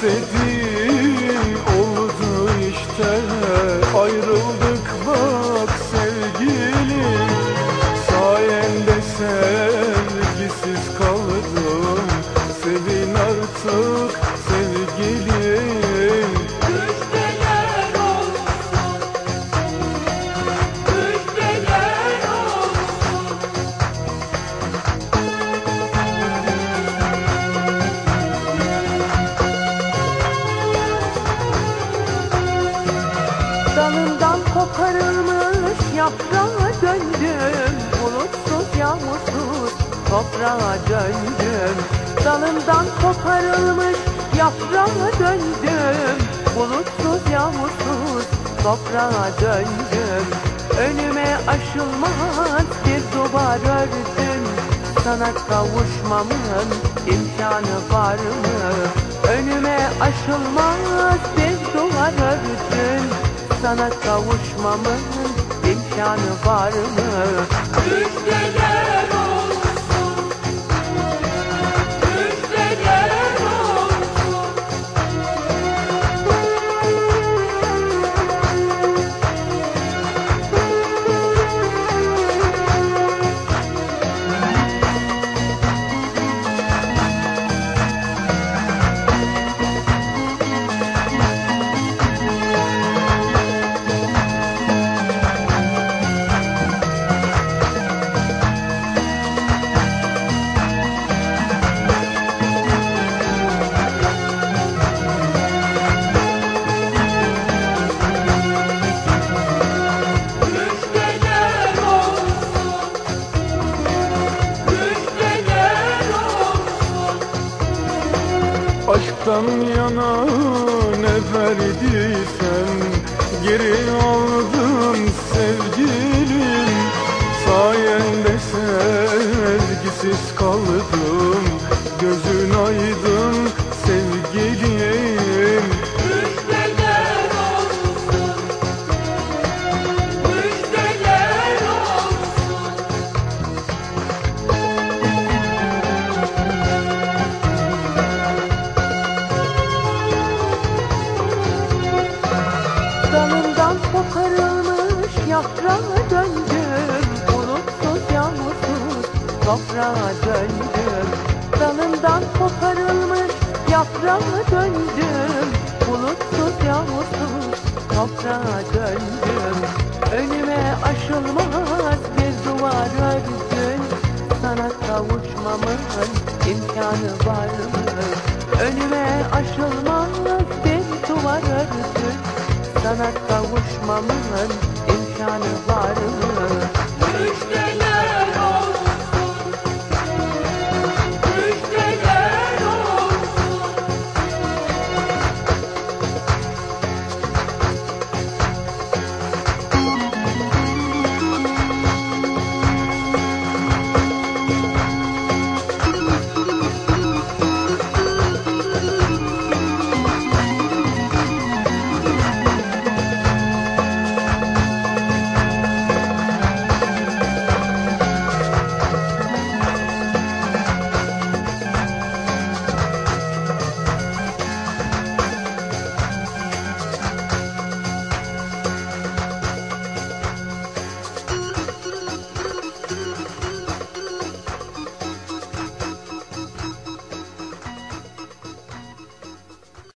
全。Koparılmış yaprağa döndüm. Bulutsuz yağmursuz toprağa döndüm. Dalından koparılmış yaprağa döndüm. Bulutsuz yağmursuz toprağa döndüm. Önüme aşılmaz bir duvar ördün Sana kavuşmamın imkanı var mı? Önüme aşılmaz bir duvar ördün sana kavuşmamın imkanı var mı? Müjdeler Aşktan yana ne verdiysen Geri aldım sevgilim. Sayende sevgisiz kaldım Gözün aydın toprağa döndüm. Dalından koparılmış yaprağa döndüm. Bulutsuz yağmursuz toprağa döndüm. Önüme aşılmaz bir duvar ördün. Sana kavuşmamın imkanı var mı? Önüme aşılmaz bir duvar ördün. Sana kavuşmamın imkanı var mı?